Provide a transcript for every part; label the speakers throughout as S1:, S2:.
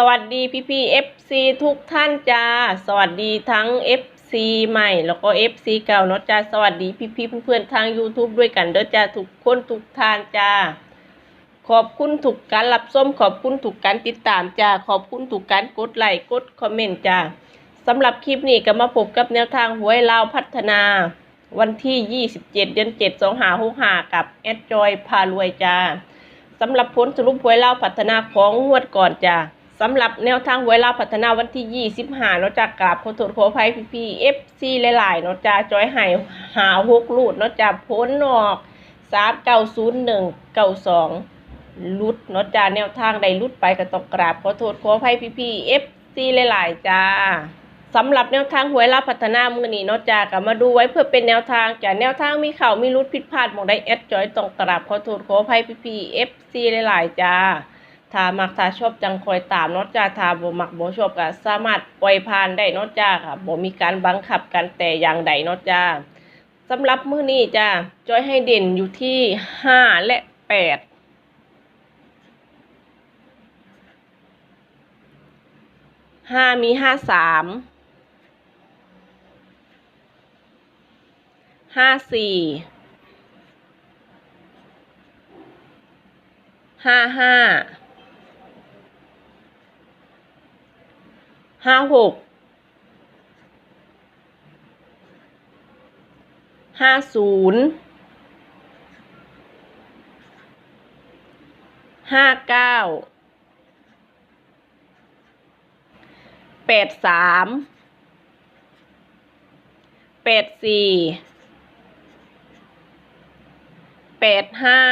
S1: สวัสดีพี่พี่เอฟซีทุกท่านจ้า สวัสดีทั้ง FC ใหม่แล้วก็ FC เก่าเนาะจ้า สวัสดีพี่พี่เพื่อนๆทาง YouTube ด้วยกันเด้อจ้าทุกคนทุกท่านจ้า ขอบคุณถูกการรับส้มขอบคุณถูกการติดตามจ้า ขอบคุณถูกการกดไลค์กดคอมเมนต์จ้าสำหรับคลิปนี้ก็มาพบกับแนวทางหวยลาวพัฒนา วันที่ 27 เดือน7 2 5 6 5กับแอดจอยพารวยจ้าสำหรับผลสรุปหวยลาวพัฒนาของงวดก่อนจ้ะ สำหรับแนวทางหวยลาวพัฒนาวันที่ 25เนาะจากกราบขอโทษขออภัยพี่พี่เอฟซีหลายๆเนาะจ้าจอยหายหาหกลูดเนาะจ้าพ้นออกสามเก้าศูนย์หนึ่งเก้าสองลุดเนาะจ้าแนวทางใดลุดไปก็ต้องกราบขอโทษขออภัยพี่พี่เอฟซีหลายๆจ้าสำหรับแนวทางหวยลาพัฒนามือนี้เนาะจ้าก็มาดูไว้เพื่อเป็นแนวทางจ้าแนวทางมีเข่ามีรุดผิดพลาดมองได้แอดจอยต้องกราบขอโทษขออภัยพี่พี่เอฟซีหลายๆจ้า ถ้ามักถ้าชอบจังคอยตามนาะจ้าถ้าบ่มักบ่ชอบก็สามารถปล่อยผ่านได้นาะจ้าค่ะบ่มีการบังคับกันแต่อย่างใดนาะจ้าสำหรับมื้อนี้จ้าจอยให้เด่นอยู่ที่ห้าและแปดห้ามีห้าสามห้าสี่ห้าห้า ห้าหกห้าศูนย์ห้าเก้าแปดสามแปดสี่แปดห้า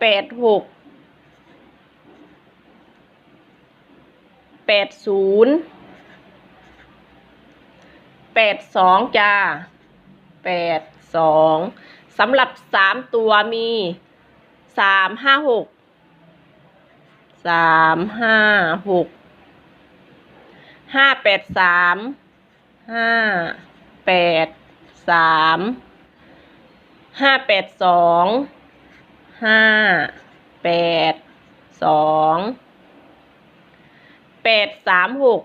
S1: แปดหก แปดศูนย์แปดสองจ้าแปดสองสำหรับสามตัวมีสามห้าหกสามห้าหกห้าแปดสามห้าแปดสามห้าแปดสองห้าแปดสอง แปดสามหก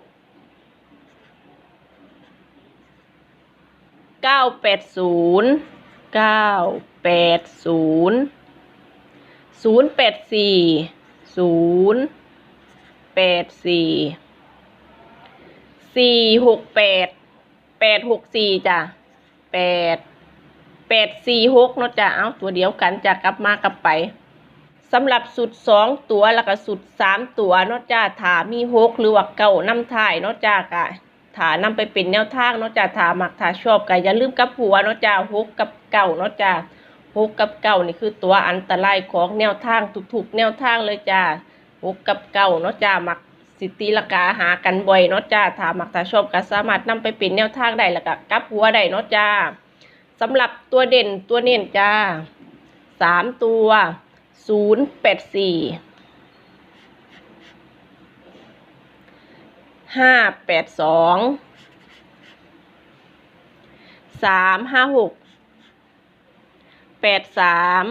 S1: เก้าแปดศูนย์เก้าแปดศูนย์ศูนย์แปดสี่ศูนย์แปดสี่สี่หกแปดแปดหกสี่จ้ะแปดแปดสี่หกเนาะจ้ะเอาตัวเดียวกันจะกลับมากลับไป สำหรับสุดสองตัวแล้วก็สุดสามตัวนาะจ้าถามีหกหรือว่าเก่านำถ่ายนาะจ้ากะถานำไปเป็นแนวทางนาะจ้าถามักถาชอบก็อย่าลืมกับหัวนาะจ้าหกกับเก่านาะจ้าหกกับเก่านี่คือตัวอันตรายของแนวทางทุกๆแนวทางเลยจ้าหกกับเก่านาะจ้ามักสิตีละกาหากันบ่อยนาะจ้าถามักถาชอบก็สามารถนำไปเป็นแนวทางได้แล้วก็กับหัวได้นาะจ้าสำหรับตัวเด่นตัวเน้นจ้าสามตัว ศูนย์แปดสี่ห้าแปดสองสามห้าหกแปดสาม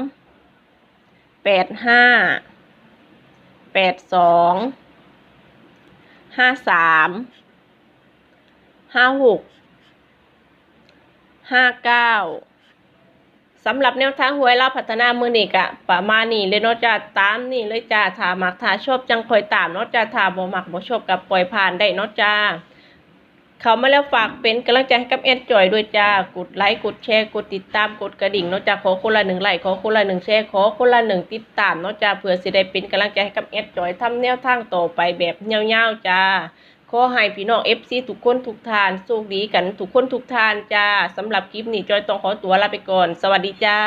S1: แปดห้าแปดสองห้าสามห้าหกห้าเก้า สำหรับแนวทางหวยเราพัฒนามือนี่กะประมาณนี้เลยเนาะจ้าตามนี่เลยจ้าถ้ามักถ้าชอบจังคอยตามเนาะจ้าถ้าบ่มักบ่ชอบกับปล่อยผ่านได้เนาะจ้าเขามาแล้วฝากเป็นกำลังใจให้กับแอดจอยด้วยจ้ากดไลค์กดแชร์กดติดตามกดกระดิ่งเนาะจ้าขอคนละหนึ่งไลค์ขอคนละหนึ่งแชร์ขอคนละหนึ่งติดตามเนาะจ้าเพื่อสิได้เป็นกำลังใจให้กับแอดจอยทำแนวทางต่อไปแบบยาวๆจ้า ขอให้พี่น้อง FC ทุกคนทุกทานโชคดีกันทุกคนทุกทานจ้าสำหรับคลิปนี้จอยต้องขอตัวลาไปก่อน สวัสดีจ้า